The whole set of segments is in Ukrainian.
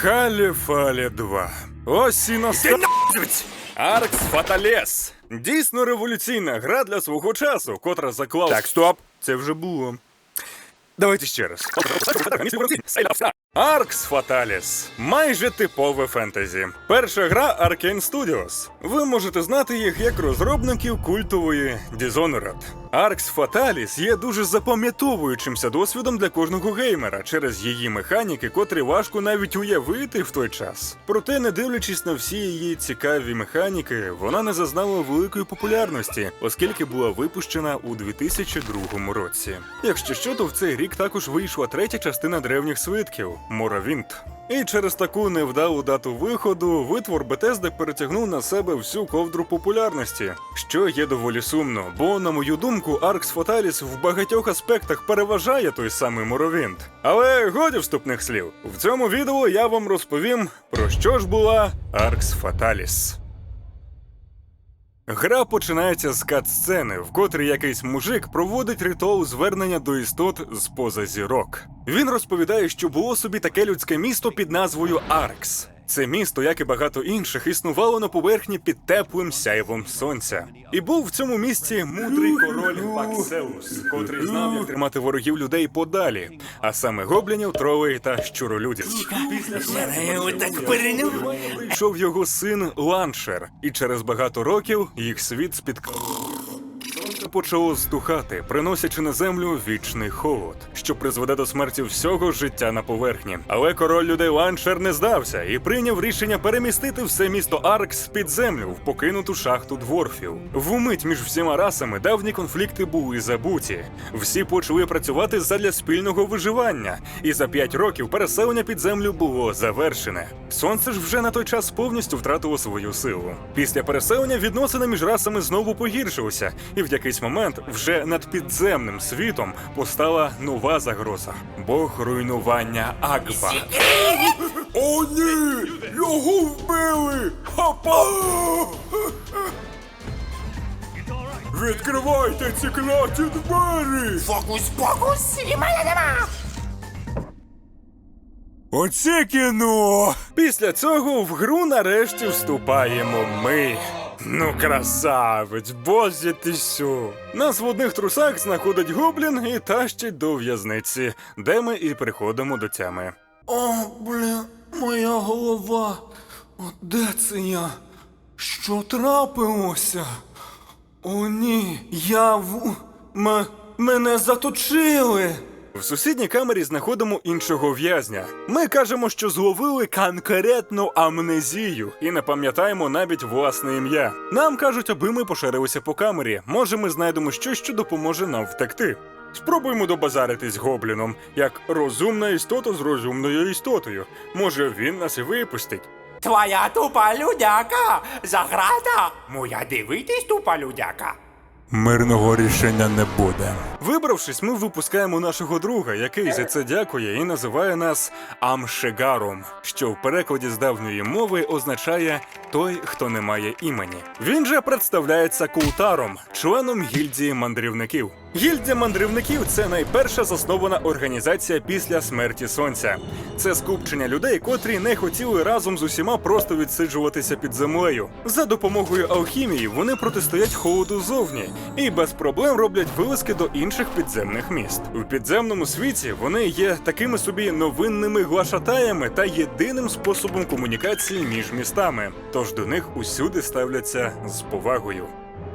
Халі Фалі 2. Ось і настав... Аркс Фаталес. Дійсно революційна гра для свого часу, котра заклала. Так, стоп! Це вже було. Давайте ще раз. Аркс Фаталіс. Майже типове фентезі. Перша гра Arkane Studios. Ви можете знати їх як розробників культової Dishonored. Arx Fatalis є дуже запам'ятовуючимся досвідом для кожного геймера через її механіки, котрі важко навіть уявити в той час. Проте, не дивлячись на всі її цікаві механіки, вона не зазнала великої популярності, оскільки була випущена у 2002 році. Якщо що, то в цей рік також вийшла третя частина древніх свитків Моровінт. І через таку невдалу дату виходу витвор Бетезди перетягнув на себе всю ковдру популярності, що є доволі сумно, бо, на мою думку, Аркс Фаталіс в багатьох аспектах переважає той самий Моровінт. Але годі вступних слів. В цьому відео я вам розповім, про що ж була Аркс Fatalis. Гра починається з кат-сцени, в котрій якийсь мужик проводить ритуал звернення до істот з поза зірок. Він розповідає, що було собі таке людське місто під назвою Аркс. Це місто, як і багато інших, існувало на поверхні під теплим сяйвом сонця. І був в цьому місці мудрий король Пакселус, котрий знав, як тримати ворогів людей подалі, а саме гоблінів, тролей та щуролюдів. Прийшов його син Ланшер, і через багато років їх світ спіткав. Почало здухати, приносячи на землю вічний холод, що призведе до смерті всього життя на поверхні. Але король людей Ланшер не здався і прийняв рішення перемістити все місто Аркс під землю в покинуту шахту дворфів. Вмить між всіма расами давні конфлікти були забуті. Всі почали працювати задля спільного виживання, і за п'ять років переселення під землю було завершене. Сонце ж вже на той час повністю втратило свою силу. Після переселення відносини між расами знову погіршилися, і в якийсь момент вже над підземним світом постала нова загроза бог руйнування Агба. О, ні! Його вбили! Хапа! Відкривайте ці кляті двері! Фокус-покус, і мене нема! Оце кіно! Після цього в гру нарешті вступаємо ми. Ну, красавець, боже ти що. Нас в одних трусах знаходить гоблін і тащить до в'язниці, де ми і приходимо до тями. О, блін, моя голова. От де це я? Що трапилося? О, ні, я в. М... мене заточили. В сусідній камері знаходимо іншого в'язня. Ми кажемо, що зловили конкретну амнезію і не пам'ятаємо навіть власне ім'я. Нам кажуть, аби ми поширилися по камері. Може, ми знайдемо щось, що допоможе нам втекти. Спробуємо добазаритись гобліном, як розумна істота з розумною істотою. Може, він нас і випустить. Твоя тупа людяка! Заграта! Моя дивитись тупа людяка! Мирного рішення не буде. Вибравшись, ми випускаємо нашого друга, який за це дякує і називає нас Амшегаром, що в перекладі з давньої мови означає той, хто не має імені. Він же представляється култаром, членом гільдії мандрівників. Гільдія мандрівників це найперша заснована організація після смерті сонця. Це скупчення людей, котрі не хотіли разом з усіма просто відсиджуватися під землею. За допомогою алхімії вони протистоять холоду зовні і без проблем роблять вилазки до інших підземних міст. У підземному світі вони є такими собі новинними глашатаями та єдиним способом комунікації між містами. Тож до них усюди ставляться з повагою.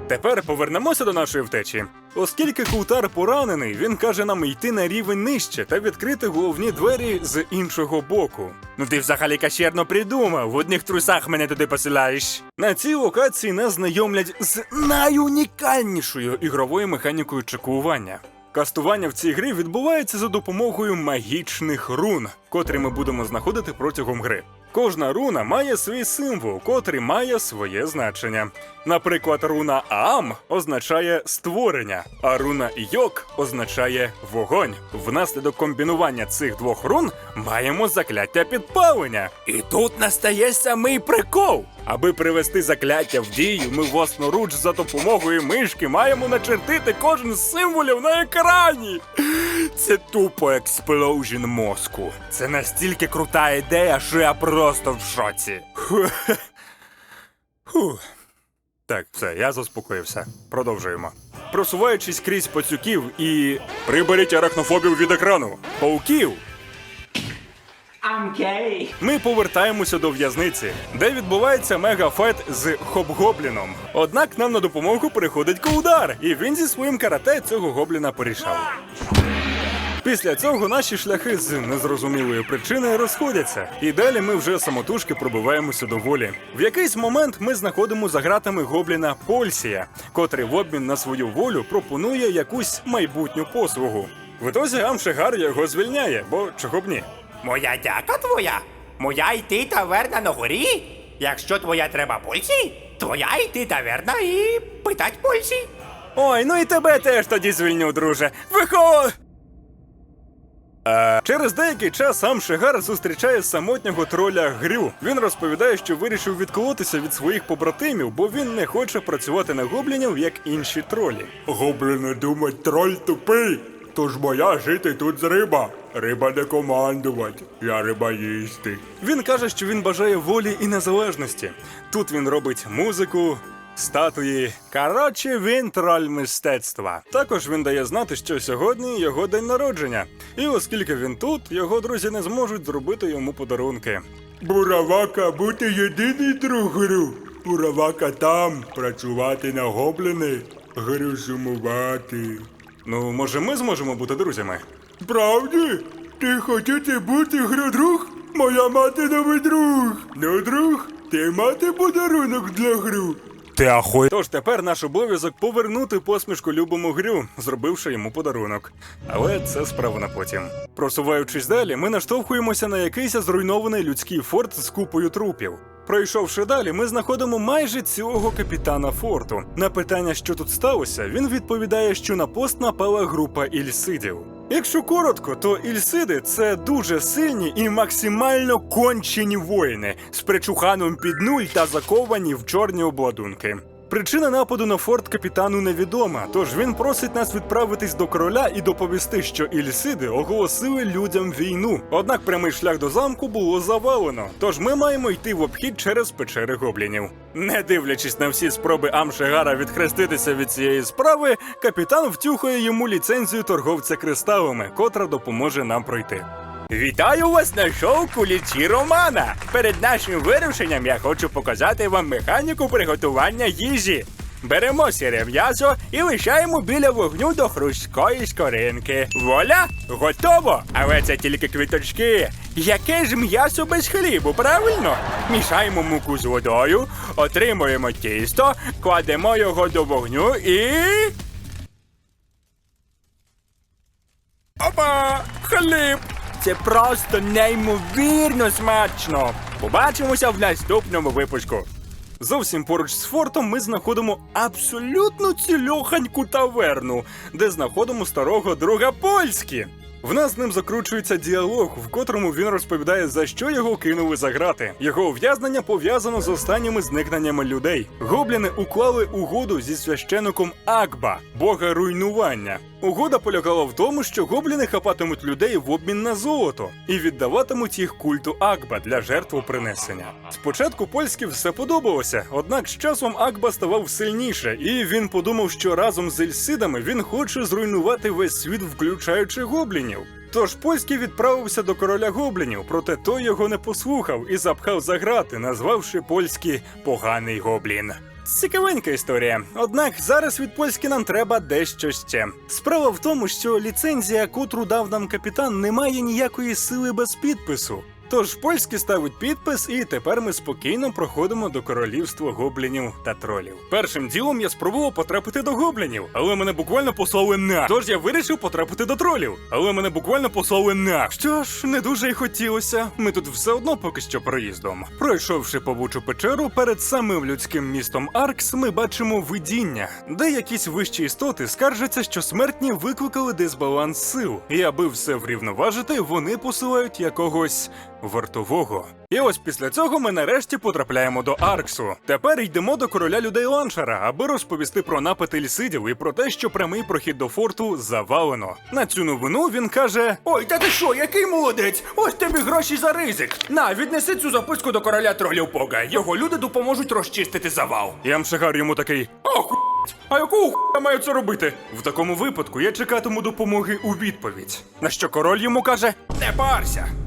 Тепер повернемося до нашої втечі. Оскільки Култар поранений, він каже нам йти на рівень нижче та відкрити головні двері з іншого боку. Ну ти взагалі кащерно придумав, в одних трусах мене туди посилаєш. На цій локації нас знайомлять з найунікальнішою ігровою механікою чекування. Кастування в цій грі відбувається за допомогою магічних рун, котрі ми будемо знаходити протягом гри. Кожна руна має свій символ, котрий має своє значення. Наприклад, руна Аам означає створення, а руна Йок означає вогонь. Внаслідок комбінування цих двох рун маємо закляття підпалення. І тут настає самий прикол. Аби привести закляття в дію, ми власноруч за допомогою мишки маємо начертити кожен з символів на екрані. Це тупо експлоужен мозку. Це настільки крута ідея, що я просто в шоці. Фух. Так, все, я заспокоївся. Продовжуємо. Просуваючись крізь пацюків і. Приберіть арахнофобів від екрану. Пауків. I'm gay. Ми повертаємося до в'язниці, де відбувається мегафайт з хоб-гобліном. Однак нам на допомогу приходить Коудар, і він зі своїм карате цього гобліна порішав. Після цього наші шляхи з незрозумілої причини розходяться, і далі ми вже самотужки пробиваємося до волі. В якийсь момент ми знаходимо за гратами гобліна Польсія, котрий в обмін на свою волю пропонує якусь майбутню послугу. В ітозі Амшегар його звільняє, бо чого б ні. Моя дяка твоя. Моя йти таверна на горі. Якщо твоя треба пульсі, твоя йти таверна і питать пульсі. Ой, ну і тебе теж тоді звільню, друже. Вихо. Через деякий час сам Шигар зустрічає самотнього троля Грю. Він розповідає, що вирішив відколотися від своїх побратимів, бо він не хоче працювати на гоблінів, як інші тролі. Гобліни думать, троль тупий. Тож моя жити тут з риба. Риба не командувати, я риба їсти. Він каже, що він бажає волі і незалежності. Тут він робить музику, статуї. Коротше, він троль мистецтва. Також він дає знати, що сьогодні його день народження. І оскільки він тут, його друзі не зможуть зробити йому подарунки. Буравака бути єдиний друг гру. Буравака там працювати на гоблини, гру сумувати. Ну, може, ми зможемо бути друзями? Правді? Ти хочете бути гру друг? Моя мати новий друг. Ну, друг, ти мати подарунок для гру. Ти ахуй. Тож тепер наш обов'язок повернути посмішку любому грю, зробивши йому подарунок. Але це справа на потім. Просуваючись далі, ми наштовхуємося на якийсь зруйнований людський форт з купою трупів. Пройшовши далі, ми знаходимо майже цілого капітана форту. На питання, що тут сталося, він відповідає, що на пост напала група ільсидів. Якщо коротко, то ільсиди це дуже сильні і максимально кончені воїни з причуханом під нуль та заковані в чорні обладунки. Причина нападу на форт капітану невідома, тож він просить нас відправитись до короля і доповісти, що ільсиди оголосили людям війну. Однак прямий шлях до замку було завалено, тож ми маємо йти в обхід через печери гоблінів. Не дивлячись на всі спроби Амшегара відхреститися від цієї справи, капітан втюхує йому ліцензію торговця кристалами, котра допоможе нам пройти. Вітаю вас на шоу Кулічі Романа. Перед нашим вирушенням я хочу показати вам механіку приготування їжі. Беремо сіре м'ясо і лишаємо біля вогню до хрусткої скоринки. Воля, готово! Але це тільки квіточки. Яке ж м'ясо без хлібу, правильно? Мішаємо муку з водою, отримуємо тісто, кладемо його до вогню і. Опа! Хліб! Це просто неймовірно смачно. Побачимося в наступному випуску. Зовсім поруч з фортом ми знаходимо абсолютно цільоханьку таверну, де знаходимо старого друга Польські. В нас з ним закручується діалог, в котрому він розповідає, за що його кинули за грати. Його ув'язнення пов'язано з останніми зникненнями людей. Гобліни уклали угоду зі священиком Акба, бога руйнування. Угода полягала в тому, що гобліни хапатимуть людей в обмін на золото і віддаватимуть їх культу Акба для жертвопринесення. Спочатку польськи все подобалося, однак з часом Акба ставав сильніше, і він подумав, що разом з ельсидами він хоче зруйнувати весь світ, включаючи гоблінів. Тож польський відправився до короля гоблінів, проте той його не послухав і запхав за грати, назвавши польський поганий гоблін. Цікавенька історія. Однак зараз від польськи нам треба дещо ще. Справа в тому, що ліцензія, котру дав нам капітан, не має ніякої сили без підпису. Тож польський ставить підпис, і тепер ми спокійно проходимо до королівства гоблінів та тролів. Першим ділом я спробував потрапити до гоблінів, але мене буквально послали на. Тож я вирішив потрапити до тролів, але мене буквально послали на. Що ж, не дуже й хотілося. Ми тут все одно поки що проїздом. Пройшовши повучу печеру, перед самим людським містом Аркс ми бачимо видіння, де якісь вищі істоти скаржаться, що смертні викликали дисбаланс сил, і аби все врівноважити, вони посилають якогось вартового. І ось після цього ми нарешті потрапляємо до Арксу. Тепер йдемо до короля людей Ланшара, аби розповісти про напад Ельсидів і про те, що прямий прохід до форту завалено. На цю новину він каже: Ой, та ти що, який молодець? Ось тобі гроші за ризик. На, віднеси цю записку до короля тролів Пога. Його люди допоможуть розчистити завал. І йому такий: Ох, А якого хуя маю це робити? В такому випадку я чекатиму допомоги у відповідь. На що король йому каже: не парся.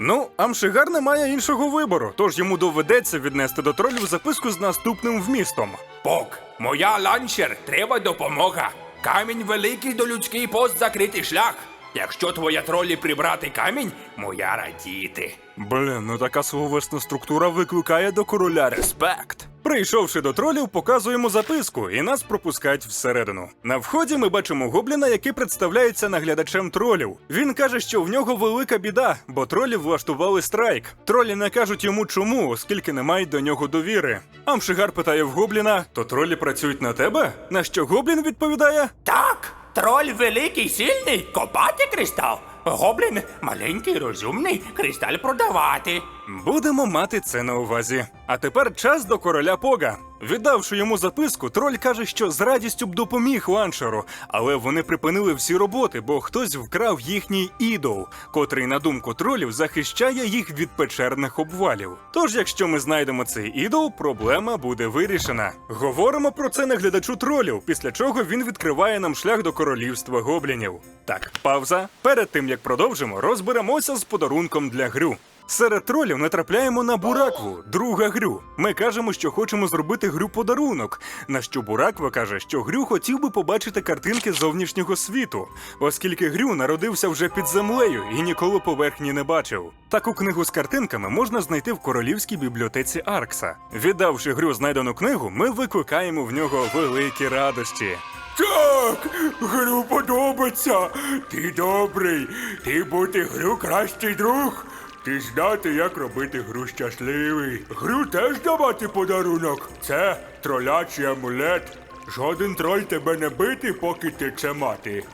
Ну, Амшигар не має іншого вибору, тож йому доведеться віднести до тролів записку з наступним вмістом. Пок, моя ланчер, треба допомога. Камінь великий до людський пост закритий шлях. Якщо твоя тролі прибрати камінь, моя радіти. Блін, ну така словесна структура викликає до короля респект. Прийшовши до тролів, показуємо записку, і нас пропускають всередину. На вході ми бачимо гобліна, який представляється наглядачем тролів. Він каже, що в нього велика біда, бо тролі влаштували страйк. Тролі не кажуть йому чому, оскільки не мають до нього довіри. Амшигар питає в гобліна: то тролі працюють на тебе? На що гоблін відповідає: Так, троль великий, сильний, копати кристал. Гоблін маленький, розумний, кристаль продавати. Будемо мати це на увазі. А тепер час до короля Пога. Віддавши йому записку, троль каже, що з радістю б допоміг ланшеру, але вони припинили всі роботи, бо хтось вкрав їхній ідол, котрий, на думку тролів, захищає їх від печерних обвалів. Тож, якщо ми знайдемо цей ідол, проблема буде вирішена. Говоримо про це наглядачу тролів, після чого він відкриває нам шлях до королівства гоблінів. Так, пауза. Перед тим як продовжимо, розберемося з подарунком для грю. Серед тролів натрапляємо на Буракву, друга грю. Ми кажемо, що хочемо зробити грю подарунок. На що Бураква каже, що грю хотів би побачити картинки зовнішнього світу, оскільки грю народився вже під землею і ніколи поверхні не бачив. Таку книгу з картинками можна знайти в королівській бібліотеці Аркса. Віддавши грю знайдену книгу, ми викликаємо в нього великі радості. Так, гру подобається. Ти добрий. Ти бути гру кращий друг. Ти знати, як робити гру щасливий. Гру теж давати подарунок. Це тролячий амулет. Жоден троль тебе не бити, поки ти це мати.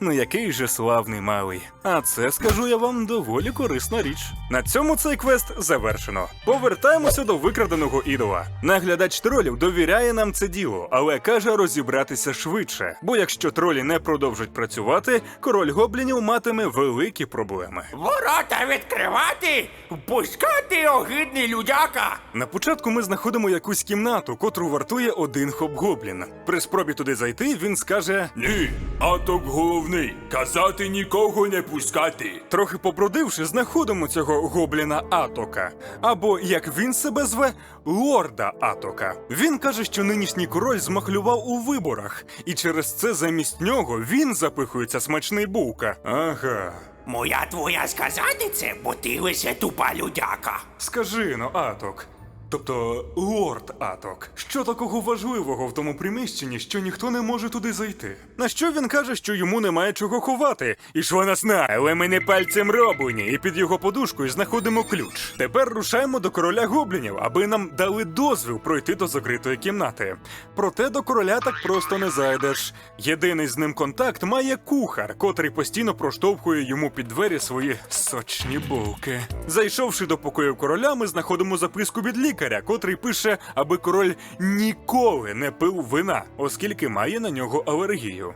Ну який же славний малий. А це скажу я вам доволі корисна річ. На цьому цей квест завершено. Повертаємося до викраденого ідола. Наглядач тролів довіряє нам це діло, але каже розібратися швидше. Бо якщо тролі не продовжать працювати, король гоблінів матиме великі проблеми. Ворота відкривати, впускати огидний людяка. На початку ми знаходимо якусь кімнату, котру вартує один хоп-гоблін. При спробі туди зайти, він скаже: Ні, аток головний. Казати нікого не пускати. Трохи побродивши, знаходимо цього гобліна Атока. Або, як він себе зве, лорда Атока. Він каже, що нинішній король змахлював у виборах, і через це замість нього він запихується смачний бука. Ага. Моя твоя сказати це, бо ти лише тупа людяка. Скажи но, Аток. Тобто лорд Аток, що такого важливого в тому приміщенні, що ніхто не може туди зайти? На що він каже, що йому немає чого ховати, і що нас знає, але ми не пальцем роблені, і під його подушкою знаходимо ключ. Тепер рушаємо до короля гоблінів, аби нам дали дозвіл пройти до закритої кімнати. Проте до короля так просто не зайдеш. Єдиний з ним контакт має кухар, котрий постійно проштовхує йому під двері свої сочні булки. Зайшовши до покою короля, ми знаходимо записку від лікаря, котрий пише, аби король ніколи не пив вина, оскільки має на нього алергію.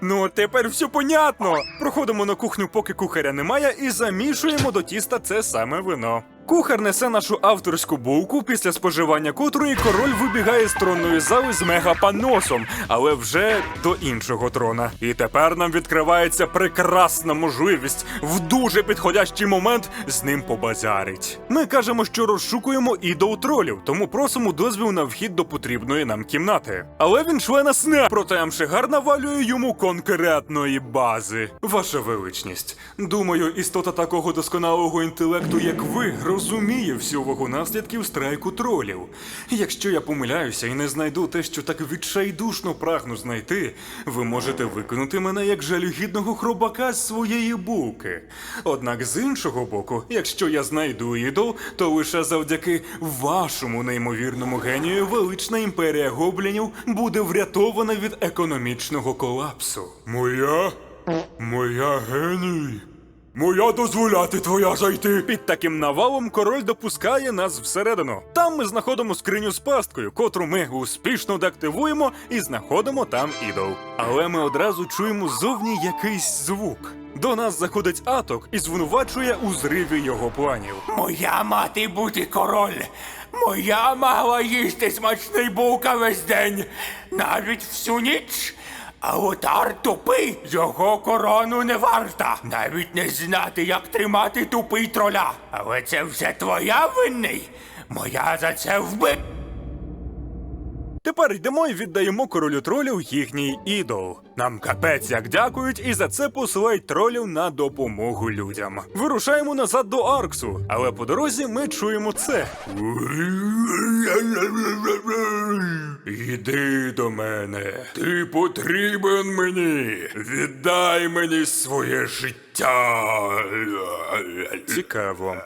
Ну тепер все понятно. Проходимо на кухню, поки кухаря немає, і замішуємо до тіста це саме вино. Кухар несе нашу авторську булку, після споживання котрої король вибігає з тронної зали з мегапаносом, але вже до іншого трона. І тепер нам відкривається прекрасна можливість в дуже підходящий момент з ним побазарить. Ми кажемо, що розшукуємо ідол тролів, тому просимо дозвіл на вхід до потрібної нам кімнати. Але він члена сне, проте Амшигар навалює йому конкретної бази. Ваша величність, думаю, істота такого досконалого інтелекту, як ви, розуміє всю вагу наслідків страйку тролів. Якщо я помиляюся і не знайду те, що так відчайдушно прагну знайти, ви можете викинути мене як жалюгідного хробака з своєї буки. Однак з іншого боку, якщо я знайду ідол, то лише завдяки вашому неймовірному генію велична імперія гоблінів буде врятована від економічного колапсу. Моя? Моя геній. Моя дозволяти твоя зайти. Під таким навалом король допускає нас всередину. Там ми знаходимо скриню з пасткою, котру ми успішно деактивуємо і знаходимо там ідол. Але ми одразу чуємо зовні якийсь звук. До нас заходить аток і звинувачує у зриві його планів. Моя мати бути король. Моя могла їсти смачний булка весь день, навіть всю ніч. А отар тупий його корону не варта. Навіть не знати, як тримати тупий троля. Але це все твоя винний. Моя за це вби. Тепер йдемо і віддаємо королю тролів їхній ідол. Нам капець як дякують, і за це посилають тролів на допомогу людям. Вирушаємо назад до Арксу, але по дорозі ми чуємо це. Іди до мене. Ти потрібен мені. Віддай мені своє життя. Цікаво.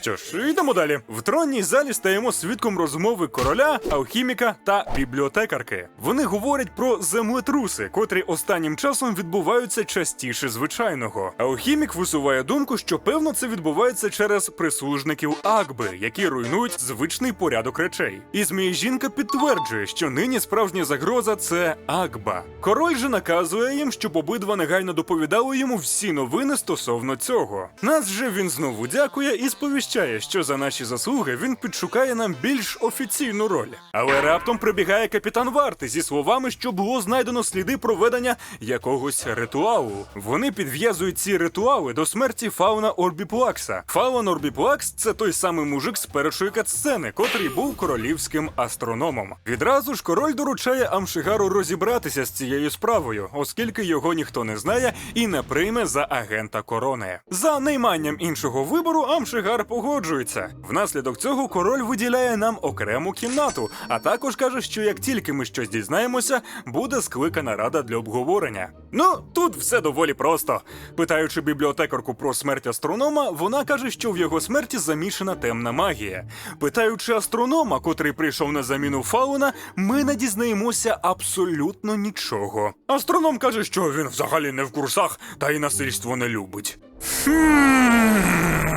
Що ж, йдемо далі. В тронній залі стаємо свідком розмови короля, алхіміка та бібліотекарки. Вони говорять про землетруси, котрі останнім часом відбуваються частіше звичайного. Алхімік висуває думку, що певно це відбувається через прислужників Акби, які руйнують звичний порядок речей. І змій жінка підтверджує, що нині справжня загроза це Акба. Король же наказує їм, щоб обидва негайно доповідали йому всі новини стосовно цього. Нас же він знову дякує і сповіщає, що за наші заслуги він підшукає нам більш офіційну роль. Але раптом прибігає капітан варти зі словами, що було знайдено сліди проведення якогось ритуалу. Вони підв'язують ці ритуали до смерті Фауна Орбіплакса. Фаун Орбіплакс це той самий мужик з першої катсцени, котрий був королівським астрономом. Відразу ж король доручає Амшигару розібратися з цією справою, оскільки його ніхто не знає і не прийме за агента корони. За нейманням іншого вибору Амшигар погоджується. Внаслідок цього король виділяє нам окрему кімнату, а також каже, що як тільки ми щось дізнаємося, буде скликана рада для обговорення. Ну тут все доволі просто. Питаючи бібліотекарку про смерть астронома, вона каже, що в його смерті замішана темна магія. Питаючи астронома, котрий прийшов на заміну фауна, ми не дізнаємося абсолютно нічого. Астроном каже, що він взагалі не в курсах та й насильство не любить.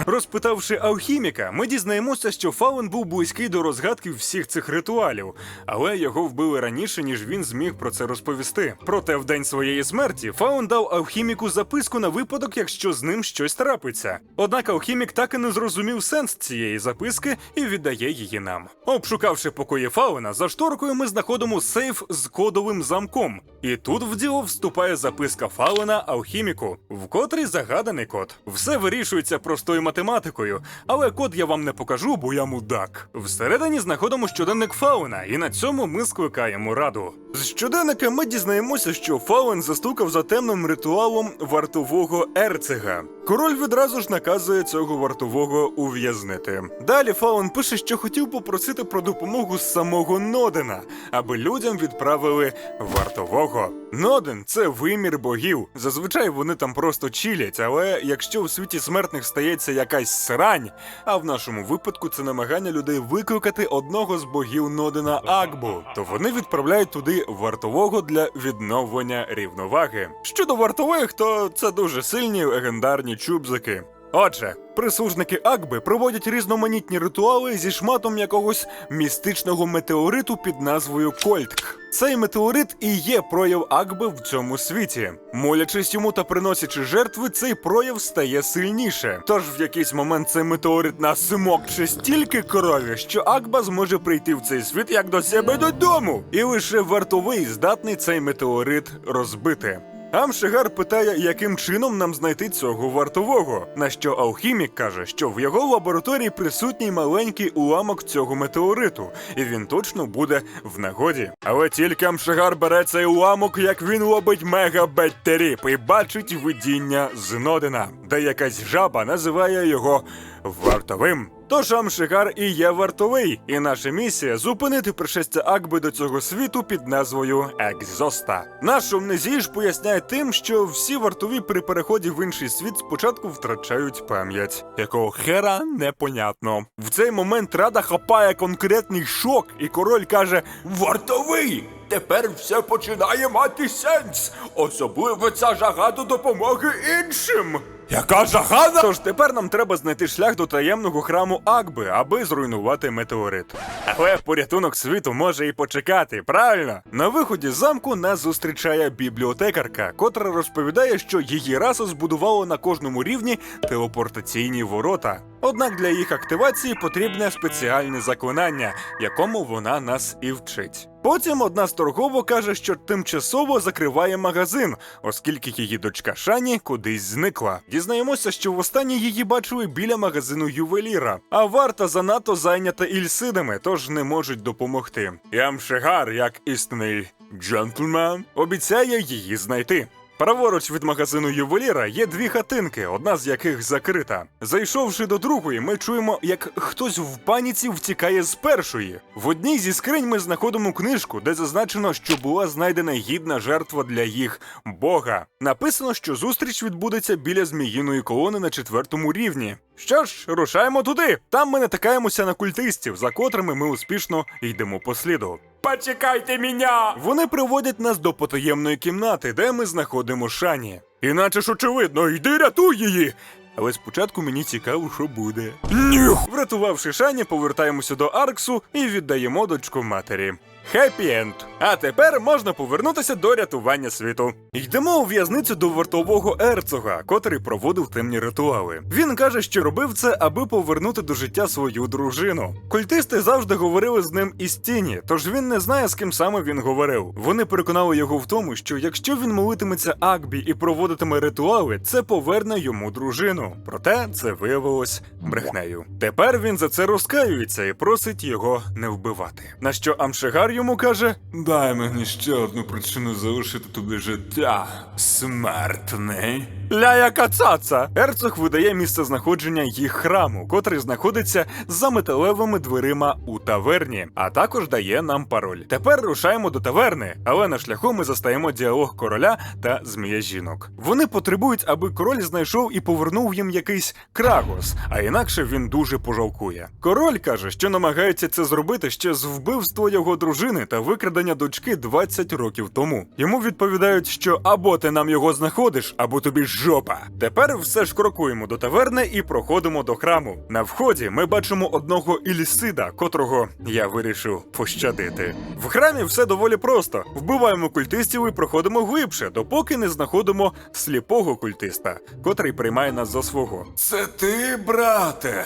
Розпитавши алхіміка, ми дізнаємося, що Фаун був близький до розгадки всіх цих ритуалів, але його вбили раніше, ніж він зміг про це розповісти. Проте в день своєї смерті Фаун дав алхіміку записку на випадок, якщо з ним щось трапиться. Однак алхімік так і не зрозумів сенс цієї записки і віддає її нам. Обшукавши покої Фауна, за шторкою ми знаходимо сейф з кодовим замком. І тут в діло вступає записка Фауна алхіміку, в котрій загаданий код. Все вирішується простою математикою, але код я вам не покажу, бо я мудак. Всередині знаходимо щоденник Фауна, і на цьому ми скликаємо раду. З щоденника ми дізнаємося, що Фаун застукав за темним ритуалом вартового ерцега. Король відразу ж наказує цього вартового ув'язнити. Далі Фаун пише, що хотів попросити про допомогу самого Нодена, аби людям відправили вартового. Ноден це вимір богів. Зазвичай вони там просто чилять, але якщо в світі смертних стається якась срань, а в нашому випадку це намагання людей викликати одного з богів Нодена Акбу, то вони відправляють туди вартового для відновлення рівноваги. Щодо вартових, то це дуже сильні легендарні чубзики. Отже, прислужники Акби проводять різноманітні ритуали зі шматом якогось містичного метеориту під назвою Кольтк. Цей метеорит і є прояв Акби в цьому світі. Молячись йому та приносячи жертви, цей прояв стає сильніше. Тож в якийсь момент цей метеорит насмокче стільки крові, що Акба зможе прийти в цей світ як до себе додому. І лише вартовий здатний цей метеорит розбити. Амшигар питає, яким чином нам знайти цього вартового. На що алхімік каже, що в його лабораторії присутній маленький уламок цього метеориту, і він точно буде в нагоді. Але тільки Амшигар бере цей уламок, як він лобить мегабеттеріп і бачить видіння з Нодена, де якась жаба називає його вартовим. Тож Амшигар і є вартовий, і наша місія зупинити пришестя Акби до цього світу під назвою Екзоста. Наш Омнезіж поясняє тим, що всі вартові при переході в інший світ спочатку втрачають пам'ять, якого хера непонятно. В цей момент рада хапає конкретний шок, і король каже: Вартовий! Тепер все починає мати сенс. Особливо ця жага до допомоги іншим. Яка жахана? Тож тепер нам треба знайти шлях до таємного храму Акби, аби зруйнувати метеорит. Але порятунок світу може і почекати, правильно? На виході з замку нас зустрічає бібліотекарка, котра розповідає, що її раса збудувала на кожному рівні телепортаційні ворота. Однак для їх активації потрібне спеціальне заклинання, якому вона нас і вчить. Потім одна з торгово каже, що тимчасово закриває магазин, оскільки її дочка Шані кудись зникла. Дізнаємося, що востаннє її бачили біля магазину ювеліра, а варта занадто зайнята ільсидами, тож не можуть допомогти. Ямшегар, як істинний джентльмен, обіцяє її знайти. Праворуч від магазину ювеліра є дві хатинки, одна з яких закрита. Зайшовши до другої, ми чуємо, як хтось в паніці втікає з першої. В одній зі скринь ми знаходимо книжку, де зазначено, що була знайдена гідна жертва для їх бога. Написано, що зустріч відбудеться біля зміїної колони на четвертому рівні. Що ж, рушаємо туди. Там ми натикаємося на культистів, за котрими ми успішно йдемо по сліду. Почекайте мене! Вони приводять нас до потаємної кімнати, де ми знаходимо Шані. Іначе ж очевидно, йди рятуй її. Але спочатку мені цікаво, що буде. Нюх! Врятувавши Шані, повертаємося до Арксу і віддаємо дочку матері. Хеппі енд. А тепер можна повернутися до рятування світу. Йдемо у в'язницю до вартового ерцога, котрий проводив темні ритуали. Він каже, що робив це, аби повернути до життя свою дружину. Культисти завжди говорили з ним із тіні, тож він не знає, з ким саме він говорив. Вони переконали його в тому, що якщо він молитиметься Акбі і проводитиме ритуали, це поверне йому дружину. Проте це виявилось брехнею. Тепер він за це розкаюється і просить його не вбивати. На що Амшегар йому каже: Дай мені ще одну причину залишити тобі життя, смертний. Ля яка цаца! Ерцог видає місце знаходження їх храму, котрий знаходиться за металевими дверима у таверні, а також дає нам пароль. Тепер рушаємо до таверни, але на шляху ми застаємо діалог короля та змія жінок. Вони потребують, аби король знайшов і повернув їм якийсь крагос, а інакше він дуже пожалкує. Король каже, що намагається це зробити ще з вбивства його дружини та викрадення дочки 20 років тому. Йому відповідають, що або ти нам його знаходиш, або тобі жопа. Тепер все ж крокуємо до таверни і проходимо до храму. На вході ми бачимо одного Ілісида, котрого я вирішив пощадити. В храмі все доволі просто: вбиваємо культистів і проходимо глибше, допоки не знаходимо сліпого культиста, котрий приймає нас за свого. Це ти, брате.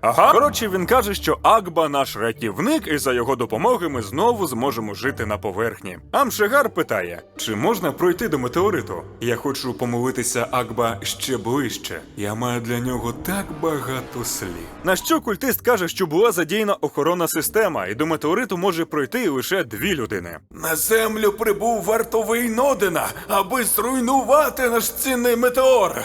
Ага. Коротше, він каже, що Акба наш рятівник, і за його допомоги ми знову зможемо жити на поверхні. Амшегар питає: чи можна пройти до метеориту? Я хочу помолитися Акба ще ближче. Я маю для нього так багато слів. На що культист каже, що була задіяна охоронна система, і до метеориту може пройти лише дві людини. На землю прибув вартовий Нодена, аби зруйнувати наш цінний метеор.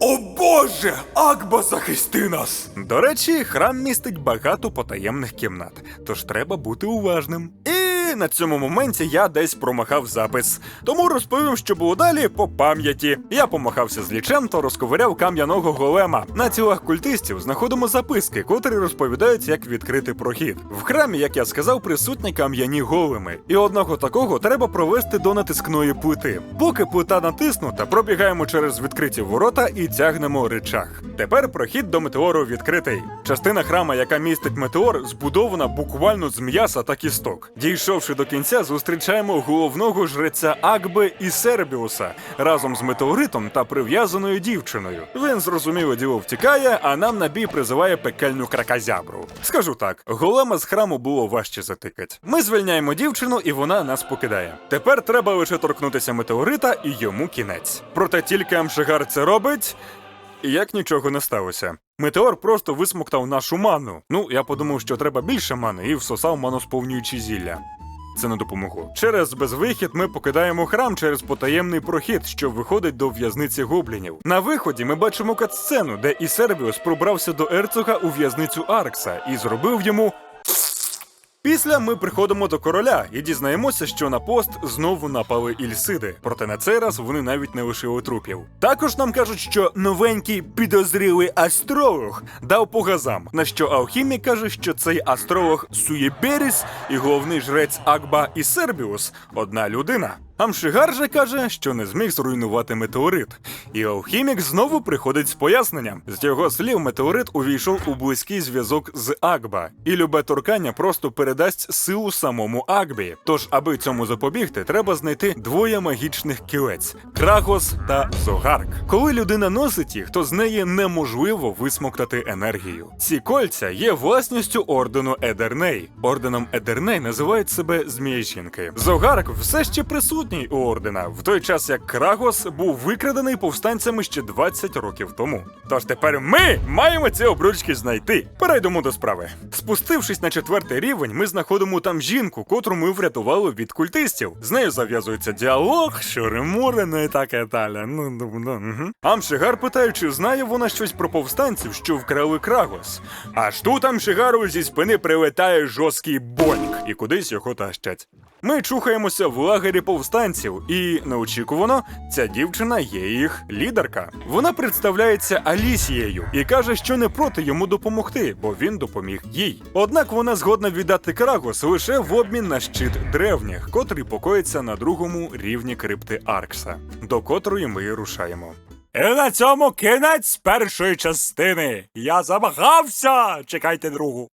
О Боже! Акба захисти нас! До речі, храм містить багато потаємних кімнат, тож треба бути уважним. І на цьому моменті я десь промахав запис. Тому розповім, що було далі по пам'яті. Я помахався з лічем та розковиряв кам'яного голема. На тілах культистів знаходимо записки, котрі розповідають, як відкрити прохід. В храмі, як я сказав, присутні кам'яні големи. І одного такого треба провести до натискної плити. Поки плита натиснута, пробігаємо через відкриті ворота і тягнемо речах. Тепер прохід до метеору відкритий. Частина храма, яка містить метеор, збудована буквально з м'яса та кісток. Дійшовши до кінця, зустрічаємо головного жреця Акби і Сербіуса разом з метеоритом та прив'язаною дівчиною. Він зрозуміло діло втікає, а нам на бій призиває пекельну кракозябру. Скажу так, голема з храму було важче затикать. Ми звільняємо дівчину, і вона нас покидає. Тепер треба лише торкнутися метеорита і йому кінець. Проте тільки Амшигар це робить. І як нічого не сталося. Метеор просто висмоктав нашу ману. Ну, я подумав, що треба більше мани, і всосав маносповнюючі зілля. Це не допомогло. Через безвихід ми покидаємо храм через потаємний прохід, що виходить до в'язниці гоблінів. На виході ми бачимо катсцену, де Ісербіус пробрався до Ерцога у в'язницю Аркса і зробив йому. Після ми приходимо до короля і дізнаємося, що на пост знову напали ільсиди. Проте на цей раз вони навіть не лишили трупів. Також нам кажуть, що новенький підозрілий астролог дав по газам. На що алхімік каже, що цей астролог Суєберіс і головний жрець Акба і Сербіус одна людина. Амшигар же каже, що не зміг зруйнувати метеорит. І алхімік знову приходить з поясненням. З його слів, метеорит увійшов у близький зв'язок з Акба, і любе торкання просто передасть силу самому Акбі. Тож, аби цьому запобігти, треба знайти двоє магічних кілець Крагос та Зогарк. Коли людина носить їх, то з неї неможливо висмоктати енергію. Ці кольця є власністю ордену Едерней. Орденом Едерней називають себе змієжінки. Зогарк все ще присутній у ордена, в той час як Крагос був викрадений повстанцями ще 20 років тому. Тож тепер ми маємо ці обручки знайти. Перейдемо до справи. Спустившись на четвертий рівень, ми знаходимо там жінку, котру ми врятували від культистів. З нею зав'язується діалог, що ремури, і таке далі. Ну, ну, ну, угу. Амшигар питає, чи знає вона щось про повстанців, що вкрали Крагос. Аж тут Амшигару зі спини прилетає жорсткий боньк і кудись його тащать. Ми чухаємося в лагері повстанців, і неочікувано ця дівчина є їх лідерка. Вона представляється Алісією і каже, що не проти йому допомогти, бо він допоміг їй. Однак вона згодна віддати Крагос лише в обмін на щит древніх, котрий покоїться на другому рівні крипти Аркса, до котрої ми рушаємо. І на цьому кінець першої частини. Я замахався. Чекайте другу.